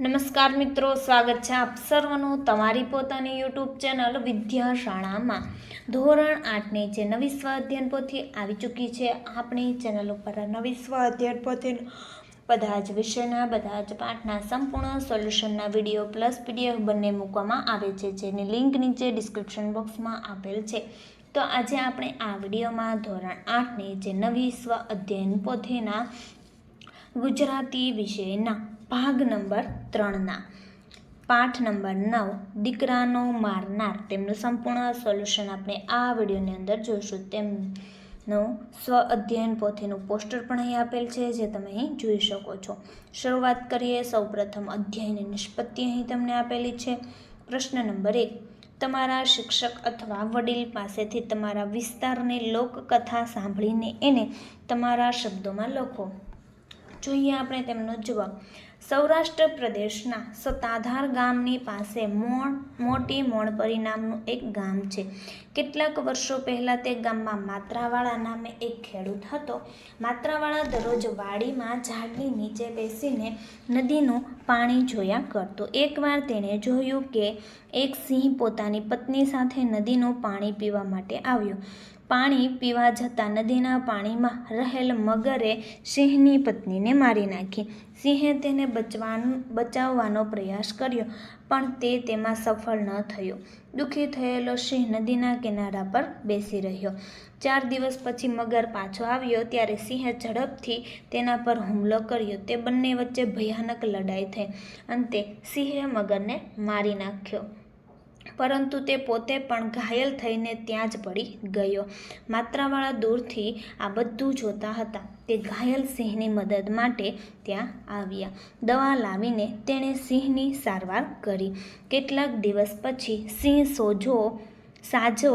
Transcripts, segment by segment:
નમસ્કાર મિત્રો, સ્વાગત છે આપ સર્વનું તમારી પોતાની યુટ્યુબ ચેનલ વિદ્યાશાળામાં. ધોરણ આઠની જે નવી સ્વ અધ્યયન પોથી આવી ચૂકી છે, આપણી ચેનલ ઉપર નવી સ્વ અધ્યયન પોથીનું બધા જ વિષયના, બધા જ પાઠના સંપૂર્ણ સોલ્યુશનના વીડિયો પ્લસ પીડીએફ બંને મૂકવામાં આવે છે, જેની લિંક નીચે ડિસ્ક્રિપ્શન બોક્સમાં આપેલ છે. તો આજે આપણે આ વિડીયોમાં ધોરણ આઠની જે નવી સ્વ અધ્યયન પોથીના ગુજરાતી વિષયના ભાગ નંબર ત્રણના. પાઠ નંબર નવ, દીકરાનો મારનાર. તેમનું સંપૂર્ણ સોલ્યુશન આપણે આ વિડીયોની અંદર જોઈશું. તેમનું સ્વ અધ્યયન પોથીનું પોસ્ટર પણ અહીં આપેલ છે, જે તમે અહીં જોઈ શકો છો. શરૂઆત કરીએ, સૌપ્રથમ અધ્યાયની નિષ્પત્તિ અહીં તમને આપેલી છે. પ્રશ્ન નંબર એક, તમારા શિક્ષક અથવા વડીલ પાસેથી તમારા વિસ્તારની લોકકથા સાંભળીને એને તમારા શબ્દોમાં લખો. જોઈએ આપણે તેમનો જવાબ. સૌરાષ્ટ્ર પ્રદેશના સતાધાર ગામની પાસે મોણ, મોટી મોણ પરિણામનું એક ગામ છે. કેટલાક વર્ષો પહેલાં તે ગામમાં માત્રાવાળા નામે એક ખેડૂત હતો. માત્રાવાળા દરરોજ વાડીમાં ઝાડની નીચે બેસીને નદીનું પાણી જોયા કરતો. એકવાર તેણે જોયું કે એક સિંહ પોતાની પત્ની સાથે નદીનું પાણી પીવા માટે આવ્યો. પાણી પીવા જતાં નદીના પાણીમાં રહેલ મગરે સિંહની પત્નીને મારી નાખી. સિંહે તેને બચવાનું, બચાવવાનો પ્રયાસ કર્યો, પણ તે તેમાં સફળ ન થયો. દુઃખી થયેલો સિંહ નદીના કિનારા પર બેસી રહ્યો. ચાર દિવસ પછી મગર પાછો આવ્યો ત્યારે સિંહે ઝડપથી તેના પર હુમલો કર્યો. તે બંને વચ્ચે ભયાનક લડાઈ થઈ. અંતે સિંહે મગરને મારી નાખ્યો. પરંતુ તે પોતે પણ ઘાયલ થઈને ત્યાં જ પડી ગયો. માત્રાવાળા દૂરથી આ બધું જોતા હતા. તે ઘાયલ સિંહની મદદ માટે ત્યાં આવ્યા. દવા લાવીને તેણે સિંહની સારવાર કરી. કેટલાક દિવસ પછી સિંહ સોજો, સાજો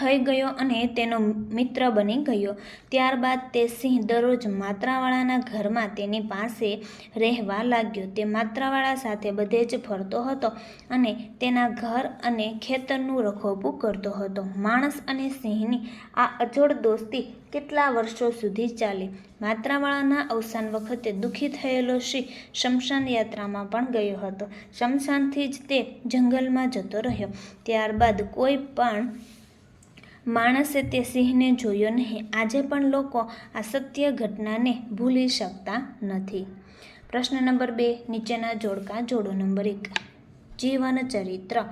થઈ ગયો અને તેનો મિત્ર બની ગયો. ત્યારબાદ તે સિંહ દરરોજ માત્રાવાળાના ઘરમાં તેની પાસે રહેવા લાગ્યો. તે માત્રાવાળા સાથે બધે જ ફરતો હતો અને તેના ઘર અને ખેતરનું રખોપું કરતો હતો. માણસ અને સિંહની આ અજોડ દોસ્તી કેટલા વર્ષો સુધી ચાલી? માત્રાવાળાના અવસાન વખતે દુઃખી થયેલો સિંહ શમશાન યાત્રામાં પણ ગયો હતો. શમશાનથી જ તે જંગલમાં જતો રહ્યો. ત્યારબાદ કોઈ પણ માણસે તે સિંહને જોયો નહીં. આજે પણ લોકો આ સત્ય ઘટનાને ભૂલી શકતા નથી. પ્રશ્ન નંબર બે, નીચેના જોડકા જોડો નંબર એક. જીવન ચરિત્ર.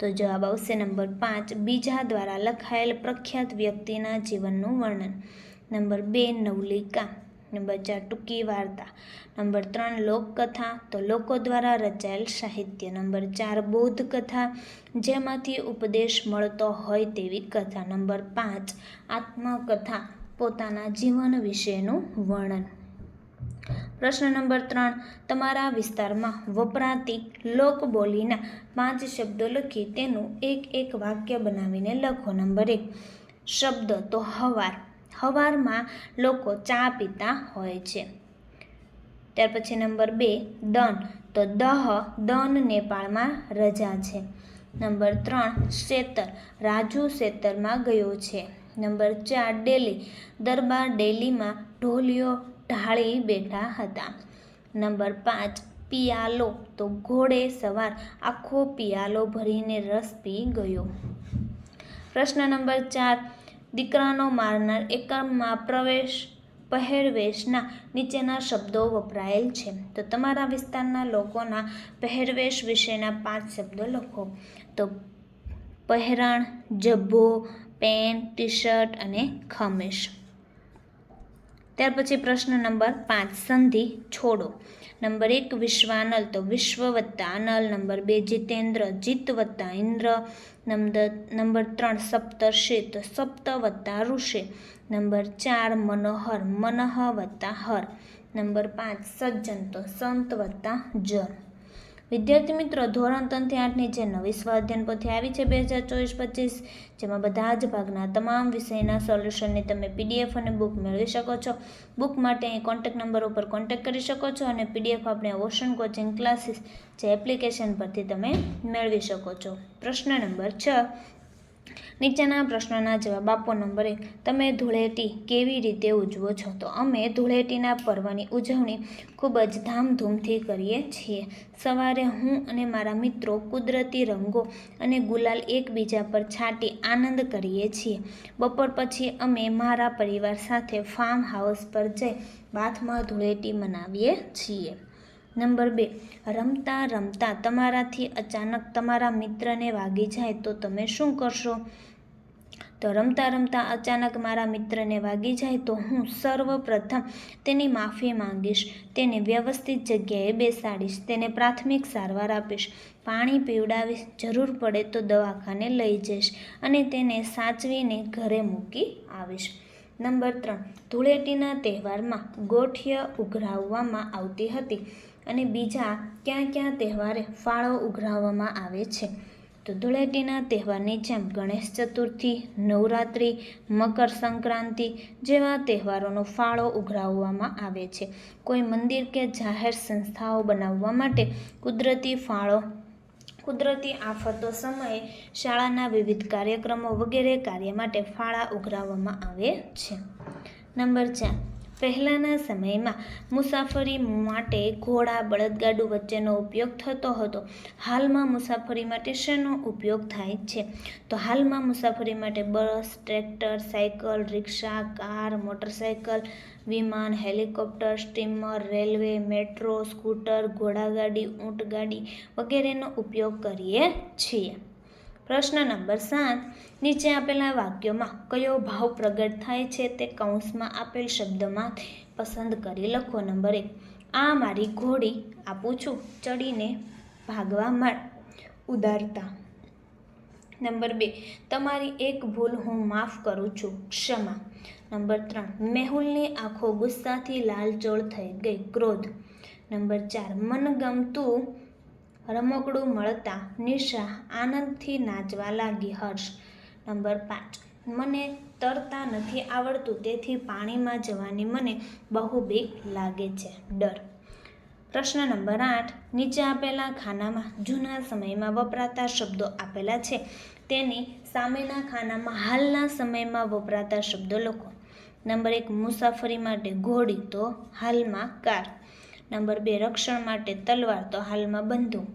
તો જવાબ આવશે નંબર પાંચ, બીજા દ્વારા લખાયેલ પ્રખ્યાત વ્યક્તિના જીવનનું વર્ણન. નંબર બે, નવલિકા. નંબર ચાર ટૂંકી વાર્તા. નંબર ત્રણ, લોકકથા. તો લોકો દ્વારા રચાયેલ સાહિત્ય. નંબર ચાર બૌદ્ધ કથા જેમાંથી ઉપદેશ મળતો હોય તેવી કથા. નંબર પાંચ, આત્મકથા. પોતાના જીવન વિશેનું વર્ણન. પ્રશ્ન નંબર ત્રણ, તમારા વિસ્તારમાં વપરાતી લોકબોલીના પાંચ શબ્દો લખી તેનું એક એક વાક્ય બનાવીને લખો. નંબર એક, શબ્દ તો હવાર. હવારમાં લોકો ચા પીતા હોય છે. ત્યાર પછી નંબર બે દન તો દહ દન નેપાળમાં રજા છે. નંબર ત્રણ, શેતર. રાજુ શેતરમાં ગયો છે. નંબર ચાર, ડેલી. દરબાર ડેલીમાં ઢોલિયો ઢાળી બેઠા હતા. નંબર પાંચ, પિયાલો. તો ઘોડે સવાર આખો પિયાલો ભરીને રસ પી ગયો. પ્રશ્ન નંબર ચાર દીકરાનો મારનાર એકમમાં પ્રવેશ પહેરવેશના નીચેના શબ્દો વપરાયેલ છે. તો તમારા વિસ્તારના લોકોના પહેરવેશ વિશેના પાંચ શબ્દો લખો. તો પહેરણ જબ્બો પેન્ટ ટી શર્ટ અને ખમીશ. ત્યાર પછી પ્રશ્ન નંબર પાંચ, સંધિ, છોડો. નંબર એક વિશ્વાનલ તો વિશ્વ વત્તા અનલ નંબર બે જીતેન્દ્ર, જીત વત્તા ઇન્દ્ર. નંબર નંબર ત્રણ સપ્તર્ષિ તો સપ્ત વત્તા ઋષિ. નંબર ચાર મનોહર મનહ વત્તા હર. નંબર પાંચ સજ્જન, તો સંત વત્તા જન વિદ્યાર્થી મિત્રો, ધોરણ ત્રણથી આઠની જે નવી સ્વાધ્યાયન પોથી આવી છે બે હજાર ચોવીસ પચીસ, જેમાં બધા જ ભાગના તમામ વિષયના સોલ્યુશનની તમે પીડીએફ અને બુક મેળવી શકો છો. બુક માટે અહીં કોન્ટેક નંબર ઉપર કોન્ટેક્ટ કરી શકો છો અને પીડીએફ આપણે ઓશન કોચિંગ ક્લાસીસ જે એપ્લિકેશન પરથી તમે મેળવી શકો છો. પ્રશ્ન નંબર છ નીચેના પ્રશ્નોના જવાબ આપો, નંબર એક. તમે ધૂળેટી કેવી રીતે ઉજવો છો? તો અમે ધૂળેટીના પર્વની ઉજવણી ખૂબ જ ધામધૂમથી કરીએ છીએ. સવારે હું અને મારા મિત્રો કુદરતી રંગો અને ગુલાલ એકબીજા પર છાંટી આનંદ કરીએ છીએ. બપોર પછી અમે મારા પરિવાર સાથે ફાર્મ હાઉસ પર જઈ બાથમાં ધૂળેટી મનાવીએ છીએ. નંબર બે, રમતા રમતા તમારાથી અચાનક તમારા મિત્રને વાગી જાય તો તમે શું કરશો? તો રમતા રમતા અચાનક મારા મિત્રને વાગી જાય તો હું સર્વપ્રથમ તેની માફી માંગીશ, તેને વ્યવસ્થિત જગ્યાએ બેસાડીશ, તેને પ્રાથમિક સારવાર આપીશ, પાણી પીવડાવીશ, જરૂર પડે તો દવાખાને લઈ જઈશ અને તેને સાચવીને ઘરે મૂકી આવીશ. નંબર ત્રણ, ધૂળેટીના તહેવારમાં ગોઠિયા ઉઘરાવવામાં આવતી હતી. અને બીજા ક્યાં ક્યાં તહેવારે ફાળો ઉઘરાવવામાં આવે છે? તો ધૂળેટીના તહેવારની જેમ ગણેશ ચતુર્થી, નવરાત્રિ, મકર સંક્રાંતિ જેવા તહેવારોનો ફાળો ઉઘરાવવામાં આવે છે. કોઈ મંદિર કે જાહેર સંસ્થાઓ બનાવવા માટે કુદરતી ફાળો, કુદરતી આફતો સમયે શાળાના વિવિધ કાર્યક્રમો વગેરે કાર્ય માટે ફાળા ઉઘરાવવામાં આવે છે. નંબર ચાર પહેલાંના સમયમાં મુસાફરી માટે ઘોડા, બળદગાડું વચ્ચેનો ઉપયોગ થતો હતો. હાલમાં મુસાફરી માટે શેનો ઉપયોગ થાય છે? તો હાલમાં મુસાફરી માટે bus, tractor, cycle, rickshaw, car, motorcycle, વિમાન, helicopter, steamer, railway, metro, scooter, ઘોડાગાડી, ઊંટગાડી વગેરેનો ઉપયોગ કરીએ છીએ. પ્રશ્ન નંબર સાત. નીચે આપેલા વાક્યોમાં કયો ભાવ પ્રગટ થાય છે તે કૌંસમાં આપેલ શબ્દમાં પસંદ કરી લખો. નંબર એક. આ મારી ઘોડી આપું છું. ચડીને ભાગવા માંડ ઉદારતા. નંબર બે. તમારી એક ભૂલ હું માફ કરું છું. ક્ષમા. નંબર ત્રણ. મેહુલની આંખો ગુસ્સાથી લાલચોળ થઈ ગઈ. ક્રોધ. નંબર ચાર. મનગમતું રમકડું મળતા નિશા આનંદથી નાચવા લાગી હર્ષ. નંબર પાંચ. મને તરતા નથી આવડતું, તેથી પાણીમાં જવાની મને બહુ બીક લાગે છે. ડર. પ્રશ્ન નંબર આઠ. નીચે આપેલા ખાનામાં જૂના સમયમાં વપરાતા શબ્દો આપેલા છે. તેની સામેના ખાનામાં હાલના સમયમાં વપરાતા શબ્દો લખો. નંબર એક. મુસાફરી માટે ઘોડી તો હાલમાં કાર. નંબર બે, રક્ષણ માટે તલવાર તો હાલમાં બંદૂક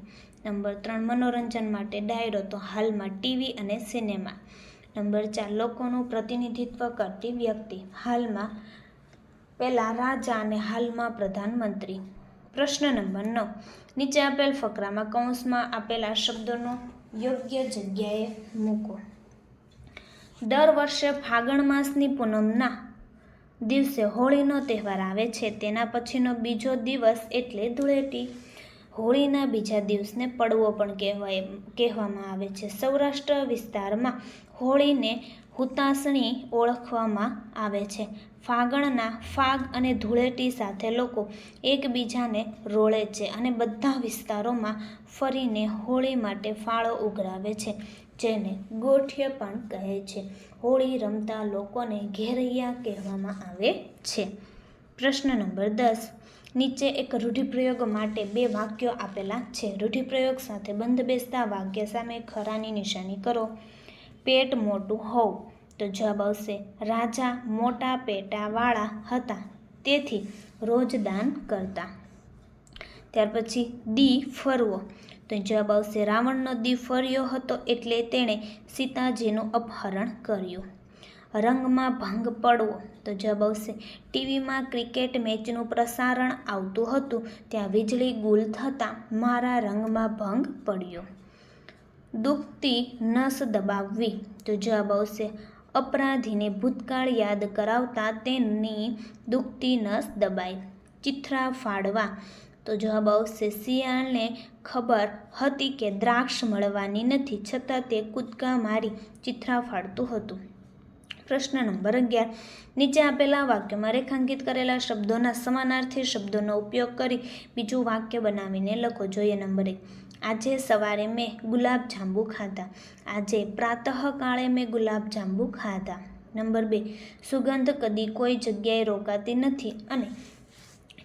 નંબર ત્રણ, મનોરંજન માટે ડાયરો તો હાલમાં ટીવી અને સિનેમા. નંબર ચાર, લોકોનું પ્રતિનિધિત્વ કરતી વ્યક્તિ, હાલમાં પહેલાં રાજા અને હાલમાં પ્રધાનમંત્રી. પ્રશ્ન નંબર નવ, નીચે આપેલ ફકરામાં કૌંસમાં આપેલા શબ્દોનો યોગ્ય જગ્યાએ મૂકો. દર વર્ષે ફાગણ માસની પૂનમના દિવસે હોળીનો તહેવાર આવે છે, તેના પછીનો બીજો દિવસ એટલે ધૂળેટી. હોળીના બીજા દિવસને પડવો પણ કહેવાય, કહેવામાં આવે છે. સૌરાષ્ટ્ર વિસ્તારમાં હોળીને હુતાસણી ઓળખવામાં આવે છે. ફાગણના ફાગ અને ધૂળેટી સાથે લોકો એકબીજાને રોળે છે અને બધા વિસ્તારોમાં ફરીને હોળી માટે ફાળો ઉઘરાવે છે, જેને ગોઠિય પણ કહે છે. હોળી રમતા લોકોને ઘેરૈયા કહેવામાં આવે છે. પ્રશ્ન નંબર દસ. નીચે એક રૂઢિપ્રયોગ માટે બે વાક્યો આપેલા છે. રૂઢિપ્રયોગ સાથે બંધ બેસતા વાક્ય સામે ખરાની નિશાની કરો. પેટ મોટું હોવ તો જવાબ આવશે, રાજા મોટા પેટાવાળા હતા, તેથી રોજ દાન કરતા. ત્યાર પછી દી ફરવો. તો જવાબ આવશે, રાવણનો દી ફર્યો હતો એટલે તેણે સીતાજીનું અપહરણ કર્યું. રંગમાં ભંગ પડવો. તો જવાબ આવશે, ટીવીમાં ક્રિકેટ મેચનું પ્રસારણ આવતું હતું, ત્યાં વીજળી ગુલ થતાં મારા રંગમાં ભંગ પડ્યો. દુખતી નસ દબાવવી. તો જવાબ આવશે અપરાધીને ભૂતકાળ યાદ કરાવતા તેની દુખતી નસ દબાઈ. ચિથરા ફાડવા. તો જવાબ આવશે, શિયાળને ખબર હતી કે દ્રાક્ષ મળવાની નથી, છતાં તે કૂદકા મારી ચિથરા ફાડતું હતું. પ્રશ્ન નંબર અગિયાર. નીચે આપેલા વાક્યમાં રેખાંકિત કરેલા શબ્દોના સમાનાર્થી શબ્દોનો ઉપયોગ કરી બીજું વાક્ય બનાવીને લખો. જોઈએ નંબર એક. આજે સવારે મેં ગુલાબ જાંબુ ખાધા. આજે પ્રાતઃકાળે મેં ગુલાબ જાંબુ ખાધા. નંબર બે, સુગંધ કદી કોઈ જગ્યાએ રોકાતી નથી અને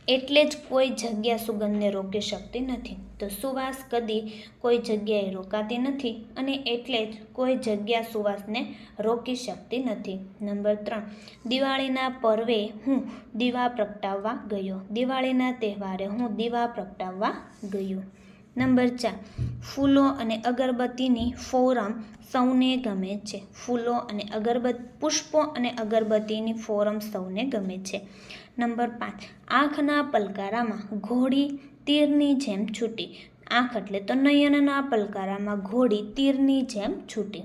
એટલે જ કોઈ જગ્યા સુગંધને રોકી શકતી નથી. તો સુવાસ કદી કોઈ જગ્યાએ રોકાતી નથી અને એટલે જ કોઈ જગ્યા સુવાસને રોકી શકતી નથી. નંબર ત્રણ, દિવાળીના પર્વે હું દીવા પ્રગટાવવા ગયો. દિવાળીના તહેવારે હું દીવા પ્રગટાવવા ગયો. નંબર ચાર, ફૂલો અને અગરબત્તીની ફોરમ સૌને ગમે છે. ફૂલો અને અગરબત્તી, પુષ્પો અને અગરબત્તીની ફોરમ સૌને ગમે છે. નંબર પાંચ, આંખના પલકારામાં ઘોડી તીરની જેમ છૂટી. આંખ એટલે તો નયનના પલકારામાં ઘોડી તીરની જેમ છૂટી.